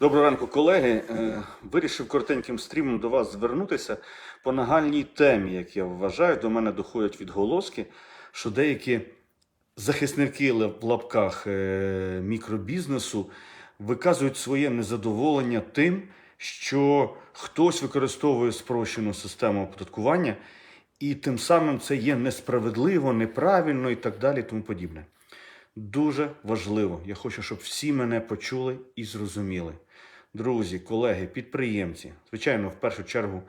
Доброго ранку, колеги. Е, Вирішив коротеньким стрімом до вас звернутися по нагальній темі, як я вважаю. До мене доходять відголоски, що деякі захисники в лапках е, мікробізнесу виказують своє незадоволення тим, що хтось використовує спрощену систему оподаткування, і тим самим це є несправедливо, неправильно і так далі, тому подібне. Дуже важливо. Я хочу, щоб всі мене почули і зрозуміли. Друзі, колеги, підприємці, звичайно, в першу чергу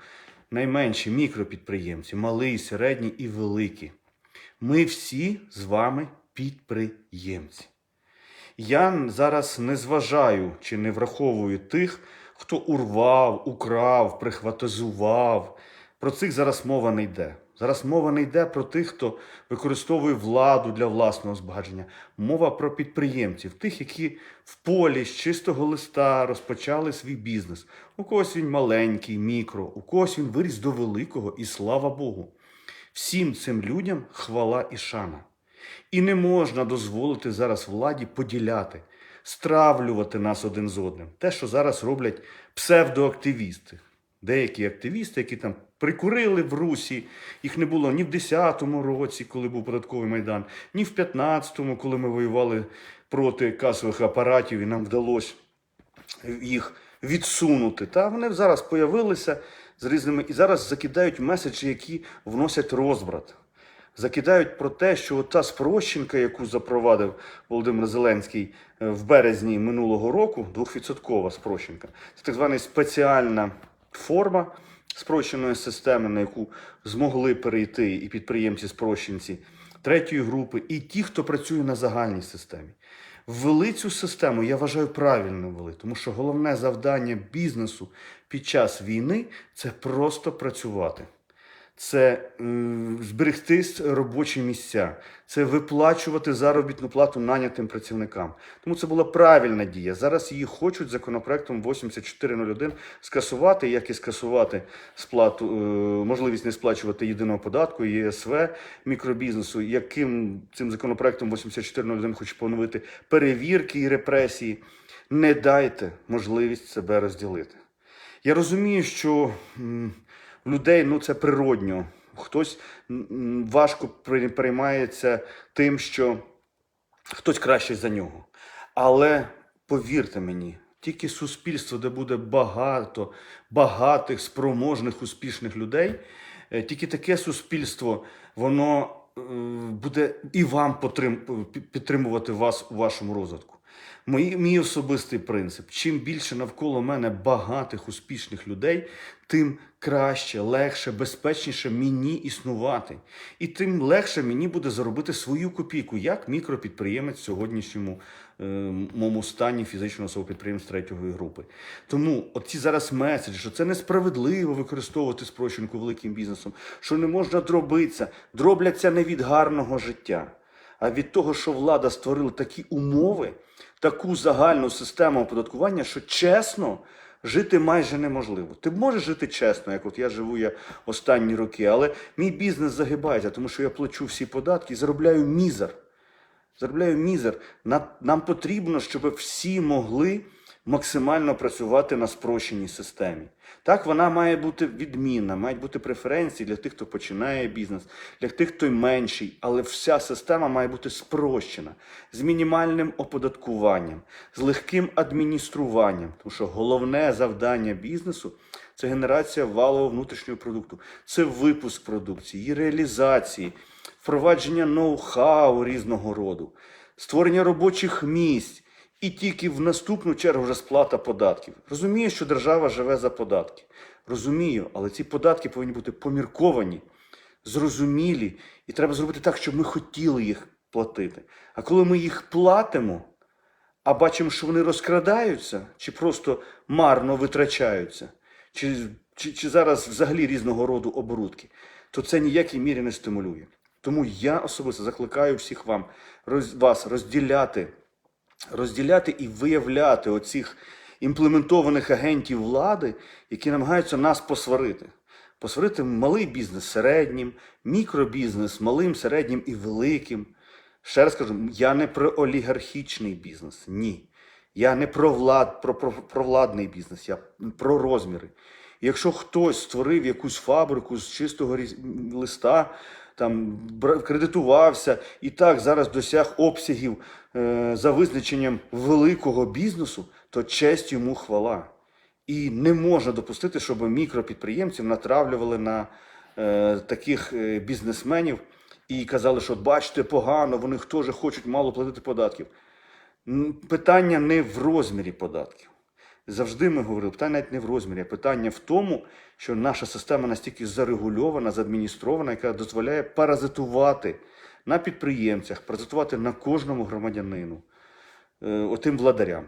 найменші мікропідприємці, малий, середній і великі. Ми всі з вами підприємці. Я зараз не зважаю чи не враховую тих, хто урвав, украв, прихватизував. Про цих зараз мова не йде. Зараз мова не йде про тих, хто використовує владу для власного збагачення. Мова про підприємців, тих, які в полі з чистого листа розпочали свій бізнес. У когось він маленький, мікро, у когось він виріс до великого, і слава Богу. Всім цим людям хвала і шана. І не можна дозволити зараз владі поділяти, стравлювати нас один з одним. Те, що зараз роблять псевдоактивісти. Деякі активісти, які там прикурили в Русі, їх не було ні в 10-му році, коли був податковий майдан, ні в 15-му, коли ми воювали проти касових апаратів, і нам вдалося їх відсунути. Та вони зараз появилися з різними і зараз закидають меседжі, які вносять розбрат. Закидають про те, що та спрощенка, яку запровадив Володимир Зеленський е, в березні минулого року, двохвідсоткова спрощенка, це так звана спеціальна форма спрощеної системи, на яку змогли перейти і підприємці спрощенці третьої групи, і ті, хто працює на загальній системі. Ввели цю систему, я вважаю, правильно ввели, тому що головне завдання бізнесу під час війни це просто працювати. Це зберегти робочі місця, це виплачувати заробітну плату нанятим працівникам. Тому це була правильна дія. Зараз її хочуть законопроектом 8401 скасувати, як і скасувати сплату, е, можливість не сплачувати єдиного податку, ЄСВ мікробізнесу, яким цим законопроектом 8401 хоче поновити перевірки і репресії. Не дайте можливість себе розділити. Я розумію, що людей ну, це природньо. Хтось важко при- переймається тим, що хтось кращий за нього. Але повірте мені, тільки суспільство, де буде багато багатих, спроможних, успішних людей, е, тільки таке суспільство, воно е, буде і вам підтримувати вас у вашому розвитку. Мій, мій особистий принцип: чим більше навколо мене багатих, успішних людей, тим краще, легше, безпечніше мені існувати. І тим легше мені буде заробити свою копійку, як мікропідприємець в сьогоднішньому е, моєму стані фізичного особи підприємств третьої групи. Тому оці зараз меседжі, що це несправедливо використовувати спрощенку великим бізнесом, що не можна дробитися, дробляться не від гарного життя а від того, що влада створила такі умови, таку загальну систему оподаткування, що чесно жити майже неможливо. Ти можеш жити чесно, як от я живу я останні роки, але мій бізнес загибається, тому що я плачу всі податки і заробляю мізер. Заробляю мізер. Нам потрібно, щоб всі могли максимально працювати на спрощеній системі. Так, вона має бути відмінна, мають бути преференції для тих, хто починає бізнес, для тих, хто менший, але вся система має бути спрощена з мінімальним оподаткуванням, з легким адмініструванням. Тому що головне завдання бізнесу це генерація валового внутрішнього продукту, це випуск продукції, її реалізації, впровадження ноу-хау різного роду, створення робочих місць. І тільки в наступну чергу вже сплата податків. Розумію, що держава живе за податки. Розумію, але ці податки повинні бути помірковані, зрозумілі, і треба зробити так, щоб ми хотіли їх платити. А коли ми їх платимо, а бачимо, що вони розкрадаються, чи просто марно витрачаються, чи, чи, чи зараз взагалі різного роду оборудки, то це ніякій мірі не стимулює. Тому я особисто закликаю всіх вам роз, вас розділяти розділяти і виявляти оцих імплементованих агентів влади, які намагаються нас посварити. Посварити малий бізнес середнім, мікробізнес малим, середнім і великим. Ще раз кажу, я не про олігархічний бізнес. Ні. Я не про, влад, про, про, про владний бізнес, я про розміри. І якщо хтось створив якусь фабрику з чистого листа, там кредитувався і так зараз досяг обсягів за визначенням великого бізнесу, то честь йому хвала. І не можна допустити, щоб мікропідприємців натравлювали на е, таких е, бізнесменів і казали, що бачите, погано, вони теж хочуть мало платити податків. Питання не в розмірі податків. Завжди ми говорили, питання навіть не в розмірі, а питання в тому, що наша система настільки зарегульована, задміністрована, яка дозволяє паразитувати на підприємцях, паразитувати на кожному громадянину, е, отим владарям.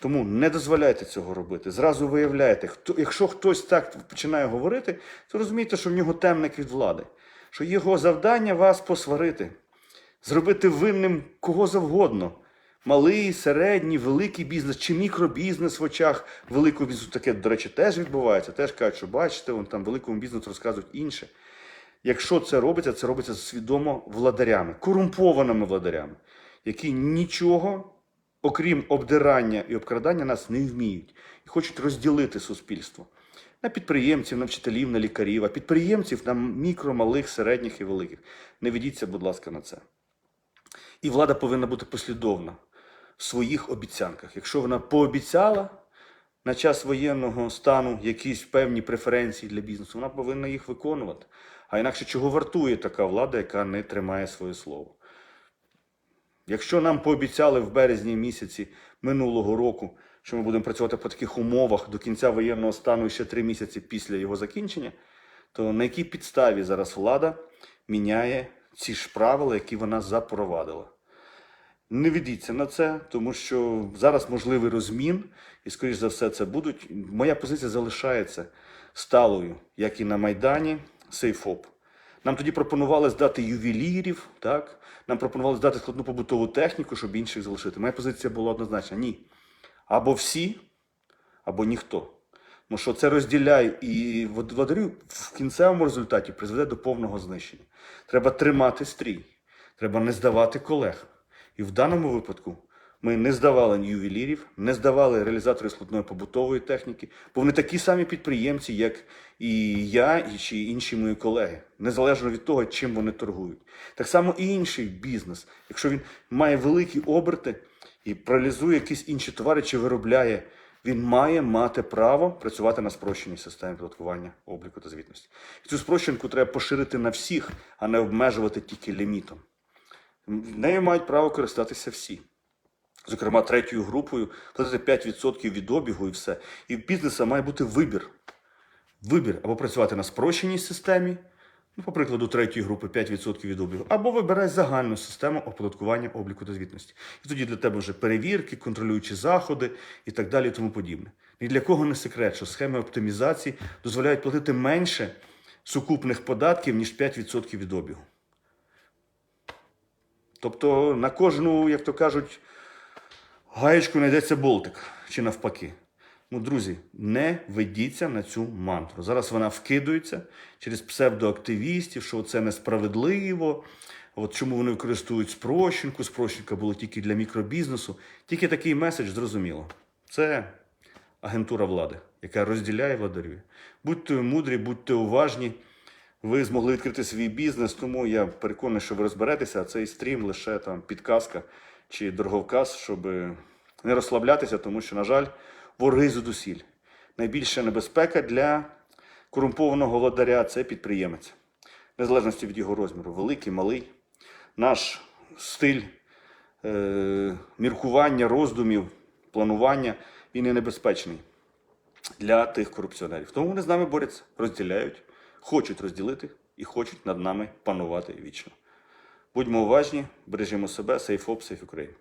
Тому не дозволяйте цього робити. Зразу виявляєте, хто, якщо хтось так починає говорити, то розумійте, що в нього темник від влади, що його завдання вас посварити, зробити винним кого завгодно. Малий, середній, великий бізнес чи мікробізнес в очах великого бізнесу. Таке, до речі, теж відбувається. Теж кажуть, що бачите, вон там великому бізнесу розказують інше. Якщо це робиться, це робиться свідомо владарями, корумпованими владарями, які нічого, окрім обдирання і обкрадання, нас не вміють і хочуть розділити суспільство на підприємців, на вчителів, на лікарів, а підприємців на мікро, малих, середніх і великих. Не ведіться, будь ласка, на це. І влада повинна бути послідовна в своїх обіцянках. Якщо вона пообіцяла на час воєнного стану якісь певні преференції для бізнесу, вона повинна їх виконувати. А інакше чого вартує така влада, яка не тримає своє слово? Якщо нам пообіцяли в березні місяці минулого року, що ми будемо працювати по таких умовах до кінця воєнного стану і ще три місяці після його закінчення, то на якій підставі зараз влада міняє ці ж правила, які вона запровадила? Не ведіться на це, тому що зараз можливий розмін, і, скоріш за все, це будуть. Моя позиція залишається сталою, як і на Майдані, Сейфоп. Нам тоді пропонували здати ювелірів, так? Нам пропонували здати складну побутову техніку, щоб інших залишити. Моя позиція була однозначна: ні. Або всі, або ніхто. Тому що це розділяє і владарю в кінцевому результаті призведе до повного знищення. Треба тримати стрій, треба не здавати колег. І в даному випадку ми не здавали ювелірів, не здавали реалізаторів складної побутової техніки, бо вони такі самі підприємці, як і я, і чи інші мої колеги, незалежно від того, чим вони торгують. Так само і інший бізнес, якщо він має великі оберти і реалізує якісь інші товари чи виробляє, він має мати право працювати на спрощеній системі податкування обліку та звітності. І цю спрощенку треба поширити на всіх, а не обмежувати тільки лімітом. Нею мають право користатися всі. Зокрема, третьою групою платити 5% від обігу і все. І в бізнеса має бути вибір. Вибір або працювати на спрощеній системі, ну, по прикладу третьої групи 5% від обігу, або вибирай загальну систему оподаткування обліку та звітності. І тоді для тебе вже перевірки, контролюючі заходи і так далі, і тому подібне. Ні для кого не секрет, що схеми оптимізації дозволяють платити менше сукупних податків, ніж 5% від обігу. Тобто на кожну, як то кажуть, гаєчку знайдеться болтик чи навпаки. Ну, друзі, не ведіться на цю мантру. Зараз вона вкидується через псевдоактивістів, що це несправедливо. От чому вони використовують спрощенку? Спрощенка була тільки для мікробізнесу. Тільки такий меседж зрозуміло. Це агентура влади, яка розділяє владарює. Будьте мудрі, будьте уважні. Ви змогли відкрити свій бізнес, тому я переконаний, що ви розберетеся, а цей стрім лише там підказка чи дороговказ, щоб не розслаблятися, тому що, на жаль, вороги зудусіль. Найбільша небезпека для корумпованого владаря це підприємець, незалежності від його розміру, великий, малий. Наш стиль е- міркування, роздумів, планування він є небезпечний для тих корупціонерів. Тому вони з нами борються, розділяють, хочуть розділити і хочуть над нами панувати вічно. Будьмо уважні, бережімо себе, сейф ОП, сейф Україн.